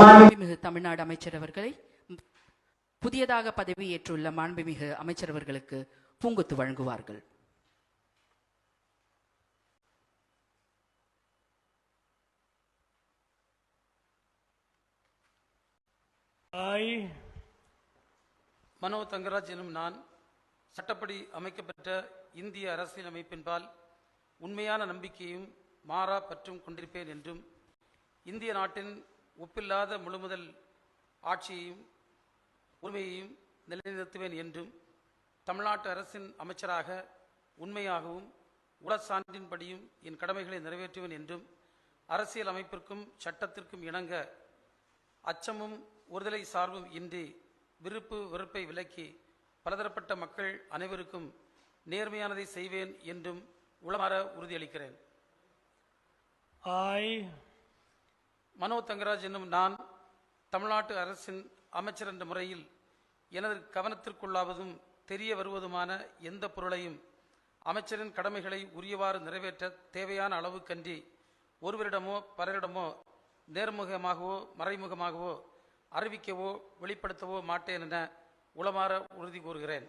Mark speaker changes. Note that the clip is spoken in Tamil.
Speaker 1: மாண்புமிகு தமிழ்நாடு அமைச்சர் அவர்களை புதியதாக புதியதாக பதவியேற்றுள்ள மாண்புமிகு அமைச்சர் அவர்களுக்கு பூங்கொத்து வழங்குவார்கள்.
Speaker 2: மனோ தங்கராஜ் எனும் நான் சட்டப்படி அமைக்கப்பட்ட இந்திய அரசியலமைப்பின்பால் உண்மையான நம்பிக்கையும் மாறா பற்றும் கொண்டிருப்பேன் என்றும் இந்திய நாட்டின் ஒப்பில்லாத முழுமுதல் ஆட்சியையும் உரிமையையும் நிலைநிறுத்துவேன் என்றும் தமிழ்நாட்டு அரசின் அமைச்சராக உண்மையாகவும் உளச்சான்றின்படியும் என் கடமைகளை நிறைவேற்றுவேன் என்றும் அரசியல் அமைப்பிற்கும் சட்டத்திற்கும் இணங்க அச்சமும் ஒருதலை சார்பும் இன்றி விருப்பு வெறுப்பை விலக்கி பலதரப்பட்ட மக்கள் அனைவருக்கும் நேர்மையானதை செய்வேன் என்றும் உளமாற உறுதியளிக்கிறேன்.
Speaker 3: I,
Speaker 2: மனோ தங்கராஜ் என்னும் நான் தமிழ்நாட்டு அரசின் அமைச்சர் என்ற முறையில் எனது கவனத்திற்குள்ளாவதும் தெரிய வருவதுமான எந்த பொருளையும் அமைச்சரின் கடமைகளை உரியவாறு நிறைவேற்ற தேவையான அளவுக்கன்றி ஒருவரிடமோ பலரிடமோ நேர்முகமாகவோ மறைமுகமாகவோ அறிவிக்கவோ வெளிப்படுத்தவோ மாட்டேன் என உளமாற உறுதி கூறுகிறேன்.